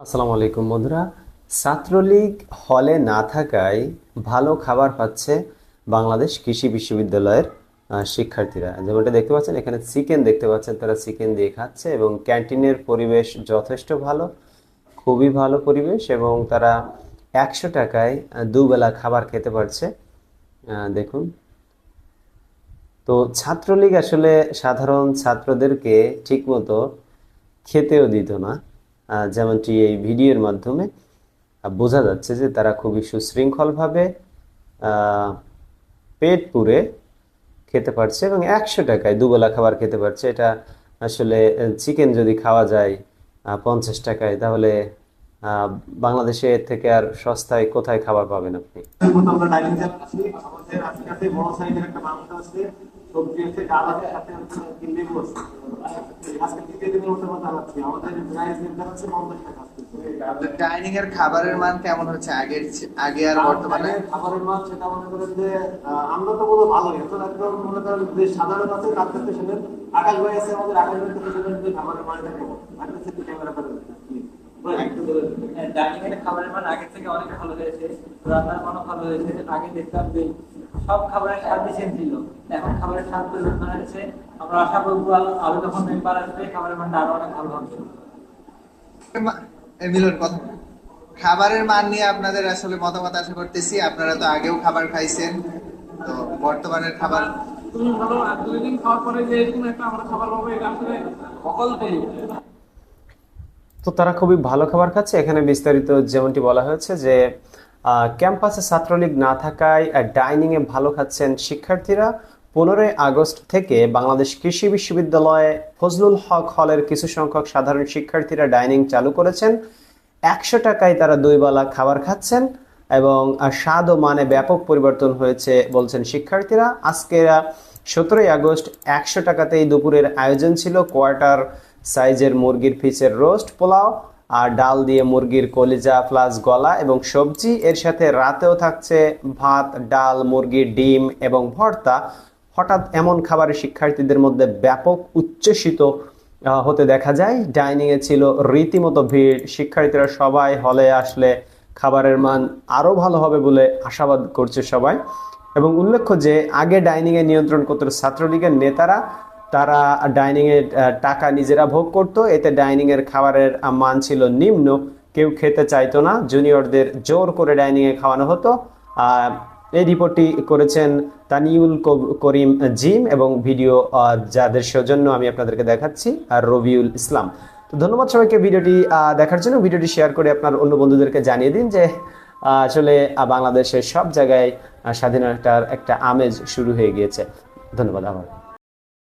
আসসালামু আলাইকুম বন্ধুরা। ছাত্রলীগ হলে না থাকায় ভালো খাবার পাচ্ছে বাংলাদেশ কৃষি বিশ্ববিদ্যালয়ের শিক্ষার্থীরা। যেমনটা দেখতে পাচ্ছেন, এখানে চিকেন দেখতে পাচ্ছেন, তারা চিকেন দিয়ে খাচ্ছে এবং ক্যান্টিনের পরিবেশ যথেষ্ট ভালো, খুবই ভালো পরিবেশ এবং তারা একশো টাকায় দুবেলা খাবার খেতে পারছে। দেখুন। তো ছাত্রলীগ আসলে সাধারণ ছাত্রদেরকে ঠিকমতো খেতেও দিত না। যেমনটি এই ভিডিওর মাধ্যমে বোঝা যাচ্ছে যে তারা খুবই সুশৃঙ্খলভাবে পেট পুরে খেতে পারছে এবং একশো টাকায় দুবেলা খাবার খেতে পারছে। এটা আসলে চিকেন যদি খাওয়া যায় পঞ্চাশ টাকায়, তাহলে বাংলাদেশে এর থেকে আর সস্তায় কোথায় খাবার পাবেন আপনি? ডাইনিং সবজি আছে ডাল আছে সাথে হচ্ছে কি লেবু আছে। আজকে তৃতীয় দিনের মতো আমরা চালাচ্ছি আমাদের প্রাইস নির্ধারণ হচ্ছে পঞ্চাশ টাকা। ডাইনিং এর খাবারের মান কেমন হচ্ছে আগের আগে আর বর্তমানে? মানে খাবারের মান সেটা মনে করেন যে আমরা তো বলব ভালোই এখন একদম মনে করেন যে সাধারণ আছে তার ক্ষেত্রে সেটা আকাশ ভাই আছে আমাদের আকাশ ভাই থেকে সেটা যে খাবারের মানটা কেমন? আকাশ থেকে ক্যামেরা করে একটু বলে দিন। ডাইনিং এর খাবারের মান আগের থেকে অনেক ভালো হয়েছে। রান্নার মানও ভালো হয়েছে। আগে দেখতাম যে সব খাবারের স্বাদ সেম ছিল এখন খাবারের স্বাদ পরিবর্তন হয়েছে। আমরা আশা করব আরো- যখন মেম্বার আসবে খাবারের মানটা আরও অনেক ভালো হবে। মিলন কথা। খাবারের মান নিয়ে আপনাদের আসলে মতামত আশা করতেছি। আপনারা তো আগেও খাবার খাইছেন। তো বর্তমানের খাবার তুমি ভালো আর দুই দিন খাওয়ার পরে যে এরকম একটা আমরা খাবার পাবো এটা আসলে অকল্পনীয় তো তারা খুবই ভালো খাবার খাচ্ছে। এখানে বিস্তারিত যেমনটি বলা হয়েছে যে ক্যাম্পাসে ছাত্রলীগ না থাকায় ডাইনিং এ ভালো খাচ্ছেন শিক্ষার্থীরা। পনেরোই আগস্ট থেকে বাংলাদেশ কৃষি বিশ্ববিদ্যালয়ে ফজলুল হক হলের কিছু সংখ্যক সাধারণ শিক্ষার্থীরা ডাইনিং চালু করেছেন। একশো টাকায় তারা দুই বেলা খাবার খাচ্ছেন এবং স্বাদ ও মানে ব্যাপক পরিবর্তন হয়েছে বলছেন শিক্ষার্থীরা। আজকে সতেরোই আগস্ট একশো টাকাতেই দুপুরের আয়োজন ছিল। কোয়ার্টার সাইজের মুরগির পিসের রোস্ট, পোলাও আর ডাল দিয়ে মুরগির কলিজা প্লাস গলা এবং সবজি, এর সাথে রাতেও থাকছে ভাত, ডাল মুরগির ডিম এবং ভর্তা। হঠাৎ এমন খাবারে শিক্ষার্থীদের মধ্যে ব্যাপক উচ্ছ্বসিত হতে দেখা যায়। ডাইনিং এ ছিল রীতিমতো ভিড়। শিক্ষার্থীরা সবাই হলে আসলে খাবারের মান আরও ভালো হবে বলে আশাবাদ করছে সবাই। এবং উল্লেখ্য যে, আগে ডাইনিং এ নিয়ন্ত্রণ করত ছাত্রলীগের নেতারা। তারা ডাইনিং এর টাকা নিজেরা ভোগ করত। এতে ডাইনিং এর খাবারের মান ছিল নিম্ন। কেউ খেতে চাইতো না। জুনিয়রদের জোর করে ডাইনিং এ খাওয়ানো হতো। এই রিপোর্টটি করেছেন তানিউল করিম জিম এবং ভিডিও যাদের সৌজন্য আমি আপনাদেরকে দেখাচ্ছি, আর রবিউল ইসলাম। তো ধন্যবাদ সবাইকে ভিডিওটি দেখার জন্য। ভিডিওটি শেয়ার করে আপনার অন্য বন্ধুদেরকে জানিয়ে দিন যে আসলে বাংলাদেশের সব জায়গায় স্বাধীনতার একটা আমেজ শুরু হয়ে গিয়েছে। ধন্যবাদ আবার।